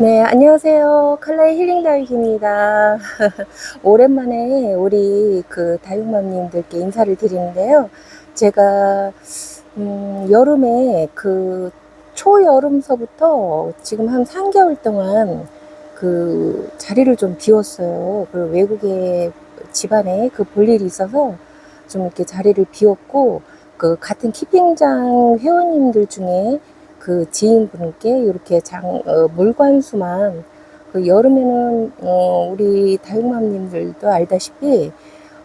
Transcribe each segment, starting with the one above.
네, 안녕하세요. 칼라의 힐링 다육입니다. 오랜만에 우리 그 다육맘님들께 인사를 드리는데요. 제가, 음, 여름에 그 초여름서부터 지금 한 3개월 동안 그 자리를 좀 비웠어요. 그 외국에 집안에 그 볼 일이 있어서 좀 이렇게 자리를 비웠고, 그 같은 키핑장 회원님들 중에 그 지인분께 이렇게 장, 어, 물관수만 그 여름에는 어, 우리 다육맘님들도 알다시피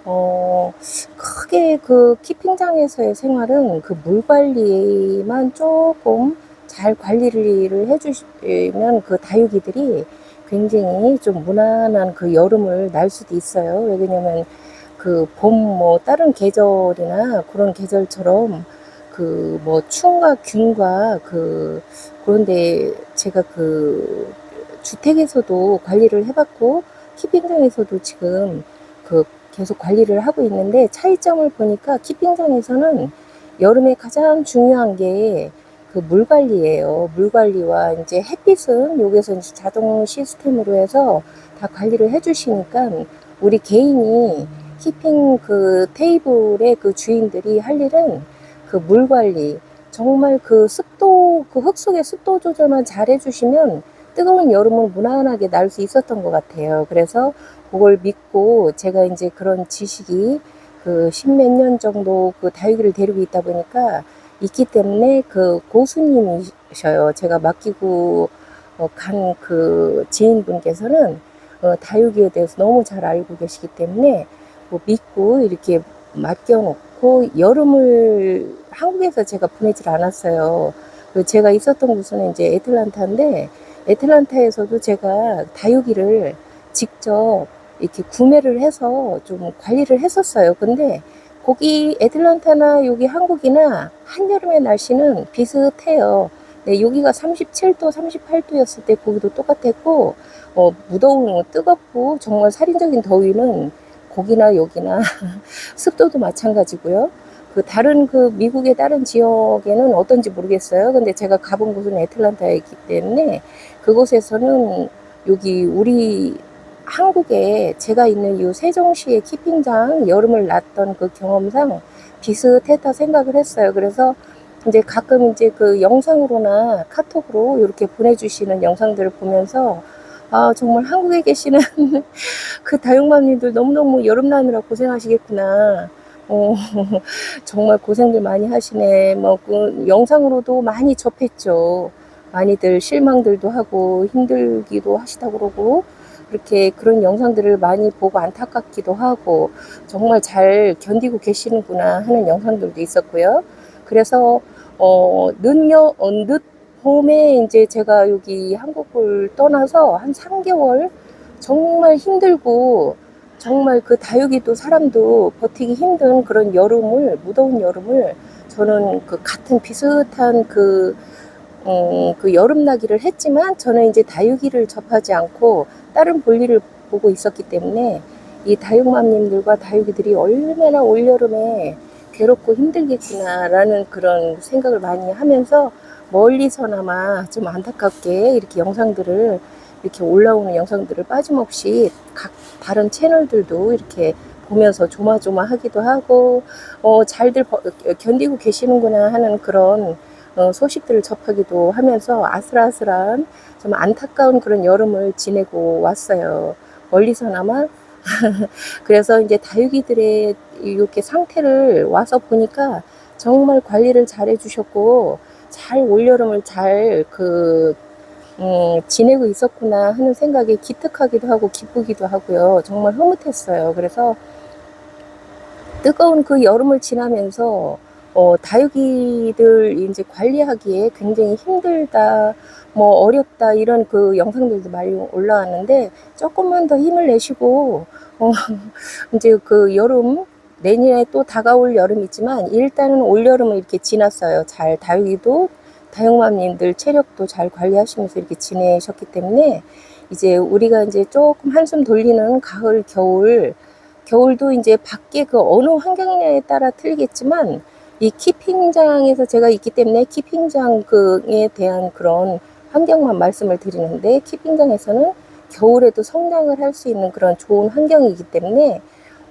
어, 크게 그 키핑장에서의 생활은 그 물 관리만 조금 잘 관리를 해주시면 그 다육이들이 굉장히 좀 무난한 그 여름을 날 수도 있어요. 왜냐면 그 봄 뭐 다른 계절이나 그런 계절처럼 그뭐 추운가 균과 그 그런데 제가 그 주택에서도 관리를 해봤고 키핑장에서도 지금 그 계속 관리를 하고 있는데 차이점을 보니까 키핑장에서는 여름에 가장 중요한 게 그 물 관리예요. 물 관리와 이제 햇빛은 여기서 이제 자동 시스템으로 해서 다 관리를 해주시니까 우리 개인이 키핑 그 테이블의 그 주인들이 할 일은 그 물 관리 정말 그 습도 그 흙 속의 습도 조절만 잘 해주시면 뜨거운 여름을 무난하게 날 수 있었던 것 같아요. 그래서 그걸 믿고 제가 이제 그런 지식이 그 십몇 년 정도 그 다육이를 데리고 있다 보니까 있기 때문에 그 고수님이셔요. 제가 맡기고 어, 간그 지인분께서는 어, 다육이에 대해서 너무 잘 알고 계시기 때문에 뭐 믿고 이렇게 맡겨놓고 여름을 한국에서 제가 보내질 않았어요. 그 제가 있었던 곳은 이제 애틀란타인데 애틀란타에서도 제가 다육이를 직접 이렇게 구매를 해서 좀 관리를 했었어요. 근데 거기 애틀란타나 여기 한국이나 한여름의 날씨는 비슷해요. 네, 여기가 37도, 38도였을 때 거기도 똑같았고, 어, 무더운, 뜨겁고, 정말 살인적인 더위는 거기나 여기나 습도도 마찬가지고요. 그 다른 그 미국의 다른 지역에는 어떤지 모르겠어요. 근데 제가 가본 곳은 애틀란타에 있기 때문에 그곳에서는 여기 우리 한국에 제가 있는 이 세종시의 키핑장 여름을 났던 그 경험상 비슷했다 생각을 했어요. 그래서 이제 가끔 이제 그 영상으로나 카톡으로 이렇게 보내주시는 영상들을 보면서 아 정말 한국에 계시는 그 다육맘님들 너무너무 여름 나느라 고생하시겠구나. 어, 정말 고생들 많이 하시네. 뭐, 그 영상으로도 많이 접했죠. 많이들 실망들도 하고 힘들기도 하시다고 그러고, 그렇게 그런 영상들을 많이 보고 안타깝기도 하고, 정말 잘 견디고 계시는구나 하는 영상들도 있었고요. 그래서, 어, 늦여, 어, 늦 봄에 이제 제가 여기 한국을 떠나서 한 3개월 정말 힘들고, 정말 그 다육이도 사람도 버티기 힘든 그런 여름을 무더운 여름을 저는 그 같은 비슷한 그, 음, 그 여름 나기를 했지만 저는 이제 다육이를 접하지 않고 다른 볼일을 보고 있었기 때문에 이 다육맘님들과 다육이들이 얼마나 올여름에 괴롭고 힘들겠구나라는 그런 생각을 많이 하면서 멀리서나마 좀 안타깝게 이렇게 영상들을 이렇게 올라오는 영상들을 빠짐없이 각 다른 채널들도 이렇게 보면서 조마조마하기도 하고 어, 잘들 버, 견디고 계시는구나 하는 그런 어, 소식들을 접하기도 하면서 아슬아슬한 좀 안타까운 그런 여름을 지내고 왔어요. 멀리서나마 그래서 이제 다육이들의 이렇게 상태를 와서 보니까 정말 관리를 잘 해주셨고 잘 올여름을 잘그 음, 지내고 있었구나 하는 생각에 기특하기도 하고 기쁘기도 하고요. 정말 흐뭇했어요. 그래서 뜨거운 그 여름을 지나면서 어, 다육이들 이제 관리하기에 굉장히 힘들다, 뭐 어렵다 이런 그 영상들도 많이 올라왔는데 조금만 더 힘을 내시고 어, 이제 그 여름 내년에 또 다가올 여름이지만 일단은 올 여름을 이렇게 지났어요. 잘 다육이도 다육맘님들 체력도 잘 관리하시면서 이렇게 지내셨기 때문에 이제 우리가 이제 조금 한숨 돌리는 가을, 겨울, 겨울도 이제 밖에 그 어느 환경에 따라 틀리겠지만 이 키핑장에서 제가 있기 때문에 키핑장에 대한 그런 환경만 말씀을 드리는데 키핑장에서는 겨울에도 성장을 할 수 있는 그런 좋은 환경이기 때문에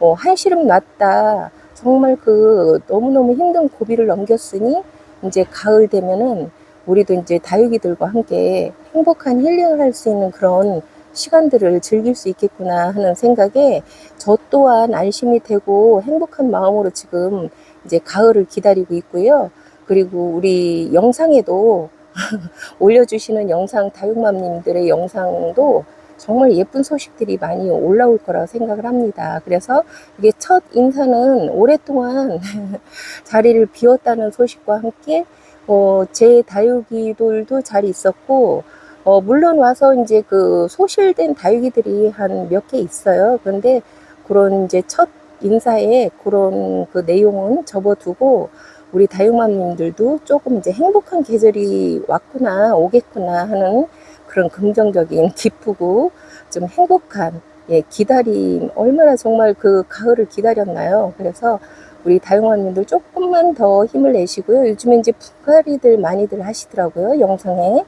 어, 한시름 놨다 정말 그 너무너무 힘든 고비를 넘겼으니 이제 가을 되면은 우리도 이제 다육이들과 함께 행복한 힐링을 할 수 있는 그런 시간들을 즐길 수 있겠구나 하는 생각에 저 또한 안심이 되고 행복한 마음으로 지금 이제 가을을 기다리고 있고요. 그리고 우리 영상에도 올려주시는 영상 다육맘님들의 영상도 정말 예쁜 소식들이 많이 올라올 거라고 생각을 합니다. 그래서 이게 첫 인사는 오랫동안 자리를 비웠다는 소식과 함께 어, 제 다육이들도 잘 있었고 어, 물론 와서 이제 그 소실된 다육이들이 한 몇 개 있어요. 그런데 그런 이제 첫 인사에 그런 그 내용은 접어두고 우리 다육맘님들도 조금 이제 행복한 계절이 왔구나, 오겠구나 하는 그런 긍정적인, 기쁘고 좀 행복한 예, 기다림, 얼마나 정말 그 가을을 기다렸나요? 그래서 우리 다육맘님들 조금만 더 힘을 내시고요. 요즘에 이제 분갈이들 많이들 하시더라고요, 영상에.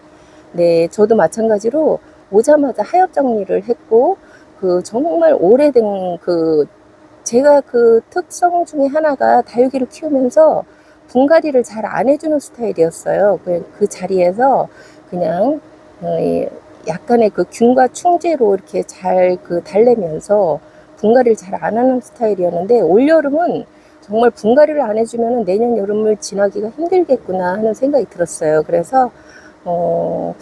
네, 저도 마찬가지로 오자마자 하엽 정리를 했고, 그 정말 오래된 그 제가 그 특성 중에 하나가 다육이를 키우면서 분갈이를 잘 안 해주는 스타일이었어요. 그, 그 자리에서 그냥 약간의 그 균과 충제로 이렇게 잘 그 달래면서 분갈이를 잘 안 하는 스타일이었는데 올 여름은 정말 분갈이를 안 해주면 내년 여름을 지나기가 힘들겠구나 하는 생각이 들었어요. 그래서 어,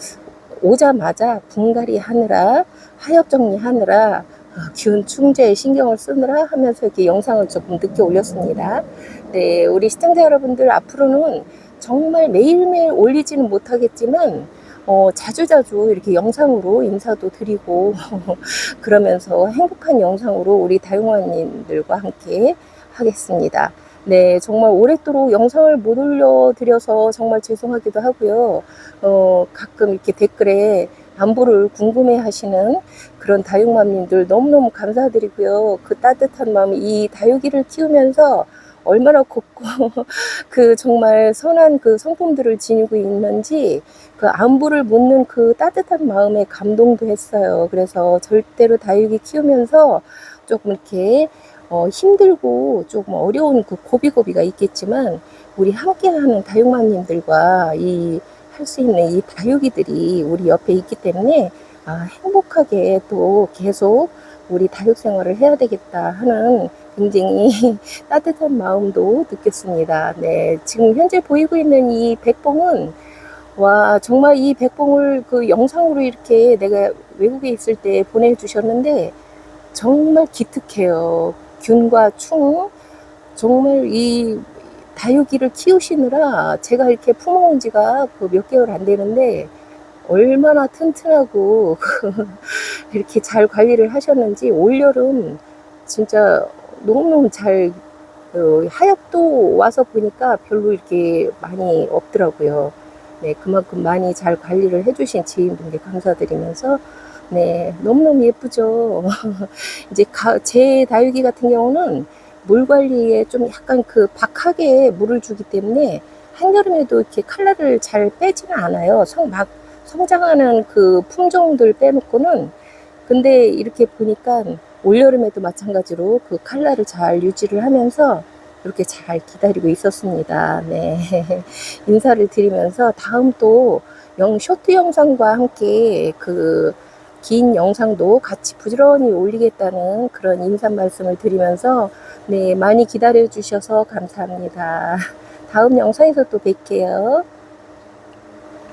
오자마자 분갈이 하느라 하엽 정리하느라 어, 균 충제에 신경을 쓰느라 하면서 이렇게 영상을 조금 늦게 올렸습니다. 네, 우리 시청자 여러분들 앞으로는 정말 매일매일 올리지는 못하겠지만 어, 자주자주 이렇게 영상으로 인사도 드리고 그러면서 행복한 영상으로 우리 다용화님들과 함께 하겠습니다. 네, 정말 오랫도록 영상을 못 올려드려서 정말 죄송하기도 하고요. 어, 가끔 이렇게 댓글에 안부를 궁금해 하시는 그런 다육맘님들 너무너무 감사드리고요. 그 따뜻한 마음, 이 다육이를 키우면서 얼마나 곱고 그 정말 선한 그 성품들을 지니고 있는지 그 안부를 묻는 그 따뜻한 마음에 감동도 했어요. 그래서 절대로 다육이 키우면서 조금 이렇게 어, 힘들고 조금 어려운 그 고비고비가 있겠지만 우리 함께하는 다육맘님들과 이 할 수 있는 이 다육이들이 우리 옆에 있기 때문에 아, 행복하게 또 계속 우리 다육 생활을 해야 되겠다 하는 굉장히 따뜻한 마음도 느꼈습니다. 네, 지금 현재 보이고 있는 이 백봉은 와 정말 이 백봉을 그 영상으로 이렇게 내가 외국에 있을 때 보내주셨는데 정말 기특해요. 균과 충 정말 이 다육이를 키우시느라 제가 이렇게 품어온 지가 그 몇 개월 안 되는데 얼마나 튼튼하고 이렇게 잘 관리를 하셨는지 올여름 진짜 너무너무 잘 어, 하엽도 와서 보니까 별로 이렇게 많이 없더라고요. 네, 그만큼 많이 잘 관리를 해주신 지인분께 감사드리면서 네, 너무너무 예쁘죠. 이제 가, 제 다육이 같은 경우는 물 관리에 좀 약간 그 박하게 물을 주기 때문에 한여름에도 이렇게 칼라를 잘 빼지는 않아요. 성, 막 성장하는 그 품종들 빼놓고는 근데 이렇게 보니까 올여름에도 마찬가지로 그 칼라를 잘 유지를 하면서 이렇게 잘 기다리고 있었습니다. 네. 인사를 드리면서 다음 또 영, 쇼트 영상과 함께 그 긴 영상도 같이 부지런히 올리겠다는 그런 인사 말씀을 드리면서 네, 많이 기다려 주셔서 감사합니다. 다음 영상에서 또 뵐게요.